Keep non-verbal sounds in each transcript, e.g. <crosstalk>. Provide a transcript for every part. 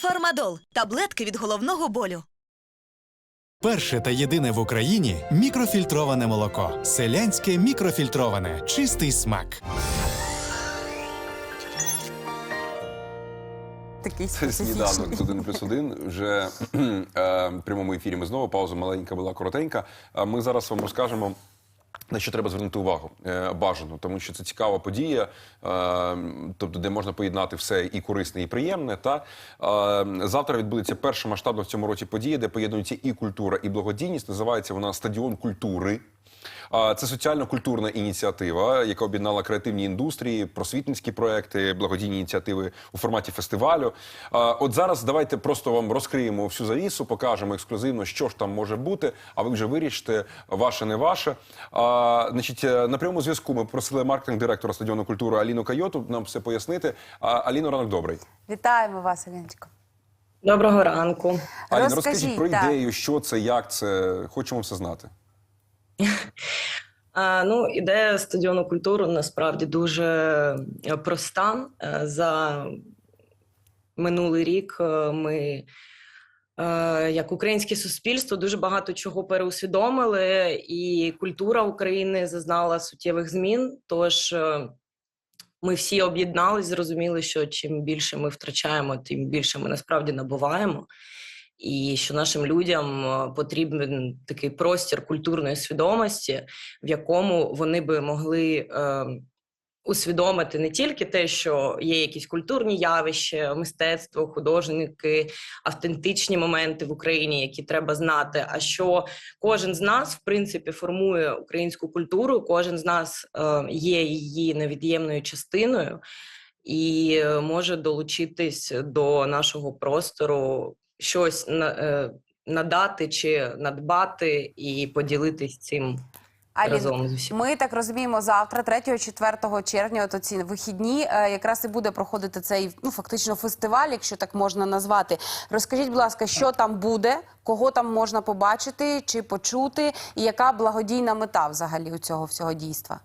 Фармадол таблетки від головного болю. Перше та єдине в Україні мікрофільтроване молоко. Селянське мікрофільтроване. Чистий смак. Такий Це сніданок з 1 плюс 1. Вже <clears throat> е, в прямому ефірі ми знову. Пауза маленька була коротенька. А ми зараз вам розкажемо. На що треба звернути увагу е, бажано, тому що це цікава подія, е, тобто де можна поєднати все і корисне, і приємне. Та е, завтра відбудеться перша масштабна в цьому році подія, де поєднуються і культура, і благодійність. Називається вона Стадіон культури. Це соціально-культурна ініціатива, яка об'єднала креативні індустрії, просвітницькі проекти, благодійні ініціативи у форматі фестивалю. От зараз давайте просто вам розкриємо всю завісу, покажемо ексклюзивно, що ж там може бути. А ви вже вирішите, ваше не ваше. А, значить, е, на прямому зв'язку ми просили маркетинг-директора стадіону культури Аліну Кайоту нам все пояснити. А, Аліно, ранок добрий. Вітаємо вас, Оленочко. Доброго ранку. Аліно, Розкажіть, розкажіть про так. ідею, що це, як це. Хочемо все знати. <laughs> Ну, ідея стадіону культури насправді дуже е, проста. Е, За минулий рік е, ми, як українське суспільство, дуже багато чого переусвідомили, і культура України зазнала суттєвих змін. Тож ми всі об'єднались, зрозуміли, що чим більше ми втрачаємо, тим більше ми насправді набуваємо. І що нашим людям е, потрібен такий простір культурної свідомості, в якому вони би могли е, усвідомити не тільки те, що є якісь культурні явища, мистецтво, художники, автентичні моменти в Україні, які треба знати. А що кожен з нас, в принципі, формує українську культуру, кожен з нас е, є її невід'ємною частиною і е, може долучитись до нашого простору, щось на, е, надати чи надбати і поділитись цим разом ми так розуміємо, завтра, 3-4 червня, от ці вихідні, е, якраз і буде проходити цей ну фактично фестиваль, якщо так можна назвати. Розкажіть, будь ласка, що там буде, кого там можна побачити чи почути, і яка благодійна мета взагалі у цього всього дійства?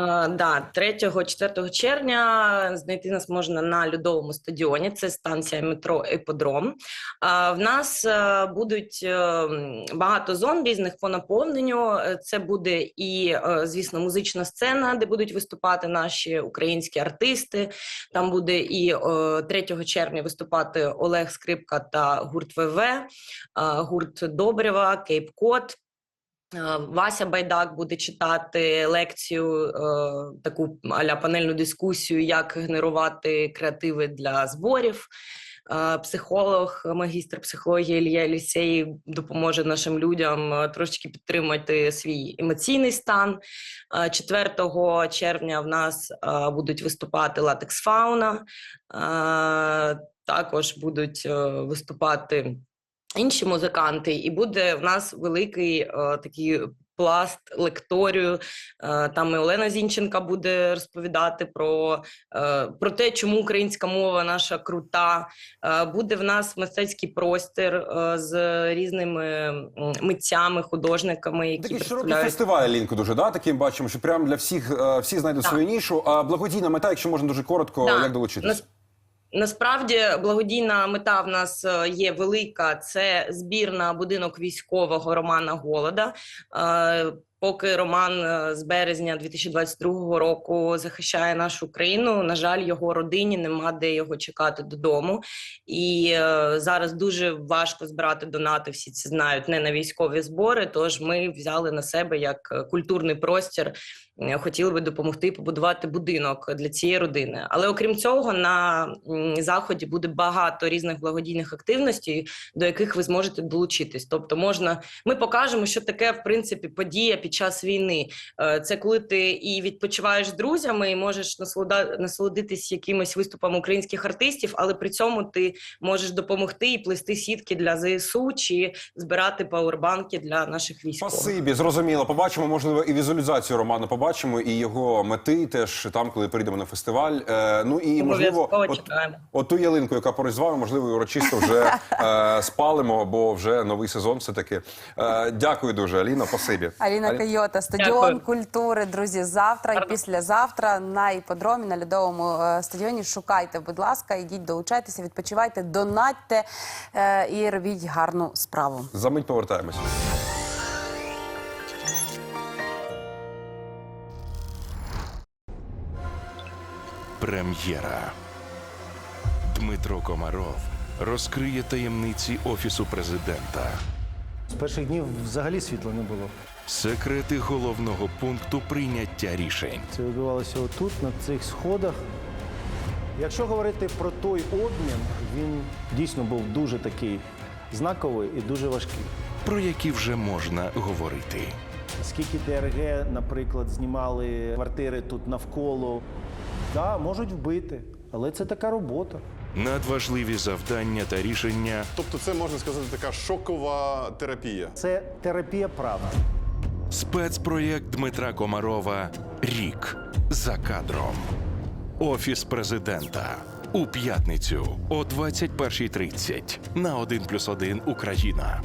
А, да, 3-4 червня знайти нас можна на льодовому стадіоні. Це станція метро Еподром. А, в нас е, будуть е, багато зон різних по наповненню. Е, Це буде і, е, звісно, музична сцена, де будуть виступати наші українські артисти. Там буде і е, 3 червня виступати Олег Скрипка та гурт ВВ, е, гурт Добрєва, Кейп Кот. Е, Вася Байдак буде читати лекцію, е, таку аля панельну дискусію, як генерувати креативи для зборів. Е, Психолог, магістр психології Ілля Лісей допоможе нашим людям трошечки підтримати свій емоційний стан. Е, 4 червня в нас будуть виступати Латекс Фауна, також будуть виступати інші музиканти, і буде в нас великий е, такий пласт лекторію. Е, там і Олена Зінченка буде розповідати про, е, про те, чому українська мова наша крута. Е, буде в нас мистецький простір е, з різними митцями, художниками, які Такий широкий представляють фестиваль лінку дуже да таким бачимо, що прям для всіх е, всі знайдуть Так. свою нішу. А благодійна мета, якщо можна дуже коротко, Да. як долучитися? Нас- Насправді благодійна мета в нас е, є велика. Це збір на будинок військового Романа Голода. Поки Роман е, з березня 2022 року захищає нашу країну, на жаль, його родині нема де його чекати додому. І е, зараз дуже важко збирати донати. Всі це знають не на військові збори. Тож ми взяли на себе як е, культурний простір. е, Хотіли би допомогти побудувати будинок для цієї родини. Але окрім цього, на заході буде багато різних благодійних активностей, до яких ви зможете долучитись. Тобто, можна ми покажемо, що таке в принципі подія під час війни. Е, Це коли ти і відпочиваєш з друзями, і можеш насолодитись якимось виступом українських артистів, але при цьому ти можеш допомогти і плести сітки для ЗСУ чи збирати пауербанки для наших військових. Спасибі, зрозуміло. Побачимо, можливо, і візуалізацію Романа побачимо, і його мети теж там, коли прийдемо на фестиваль. Е, ну і можливо, от, от ту ялинку, яка поруч з вами, можливо, урочисто вже е, спалимо, бо вже новий сезон все таки. Е, дякую дуже, Аліна. Спасибі. Аліна Кайота, стадіон Дякую. культури, друзі. Завтра і післязавтра на іподромі на льодовому е, стадіоні. Шукайте, будь ласка, ідіть, долучайтеся, відпочивайте, донатьте е, і робіть гарну справу. За мить повертаємося. Прем'єра. Дмитро Комаров розкриє таємниці Офісу президента, З перших днів взагалі світла не було. секрети головного пункту прийняття рішень. Це відбувалося отут, на цих сходах. Якщо говорити про той обмін, він дійсно був дуже такий знаковий і дуже важкий. про які вже можна говорити. Скільки ДРГ, наприклад, знімали квартири тут навколо, да, можуть вбити, але це така робота. Надважливі завдання та рішення Тобто, це можна сказати така шокова терапія. Це терапія правди. спецпроєкт Дмитра Комарова Рік за кадром. Офіс президента у п'ятницю о 21.30 на 1+,1 Україна.